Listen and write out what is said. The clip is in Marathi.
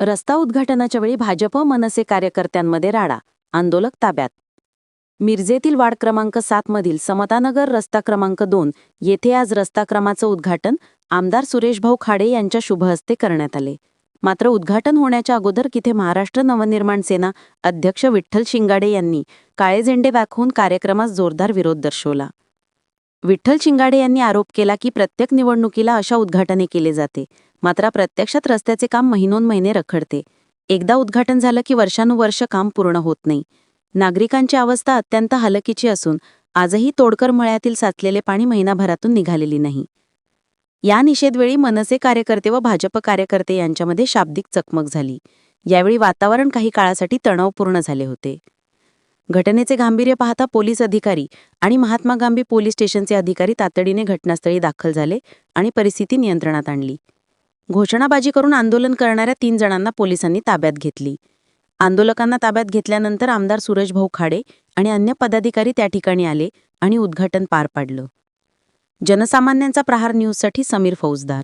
रस्ता उद्घाटनाच्या वेळी भाजप मनसे कार्यकर्त्यांमध्ये राडा आंदोलक ताब्यात. मिरजेतील वार्ड क्रमांक सातमधील समतानगर रस्ता क्रमांक दोन येथे आज रस्ता क्रमाचं उद्घाटन आमदार सुरेशभाऊ खाडे यांच्या शुभहस्ते करण्यात आले. मात्र उद्घाटन होण्याच्या अगोदर तिथे महाराष्ट्र नवनिर्माण सेना अध्यक्ष विठ्ठल शिंगाडे यांनी काळे झेंडे दाखवून कार्यक्रमास जोरदार विरोध दर्शवला. विठ्ठल शिंगाडे यांनी आरोप केला की प्रत्येक निवडणुकीला अशा उद्घाटने केले जाते. मात्र प्रत्यक्षात रस्त्याचे काम महिनोन महिने रखडते. एकदा उद्घाटन झालं की वर्षानुवर्ष काम पूर्ण होत नाही. नागरिकांची अवस्था अत्यंत हलकीची असून आजही तोडकर मळ्यातील साचलेले पाणी महिनाभरातून निघालेली नाही. या निषेधवेळी मनसे कार्यकर्ते व भाजप कार्यकर्ते यांच्यामध्ये शाब्दिक चकमक झाली. यावेळी वातावरण काही काळासाठी तणावपूर्ण झाले होते. घटनेचे गांभीर्य पाहता पोलीस अधिकारी आणि महात्मा गांधी पोलीस स्टेशनचे अधिकारी तातडीने घटनास्थळी दाखल झाले आणि परिस्थिती नियंत्रणात आणली. घोषणाबाजी करून आंदोलन करणाऱ्या तीन जणांना पोलिसांनी ताब्यात घेतली. आंदोलकांना ताब्यात घेतल्यानंतर आमदार सुरेशभाऊ खाडे आणि अन्य पदाधिकारी त्या ठिकाणी आले आणि उद्घाटन पार पाडलं. जनसामान्यांचा प्रहार न्यूजसाठी समीर फौजदार.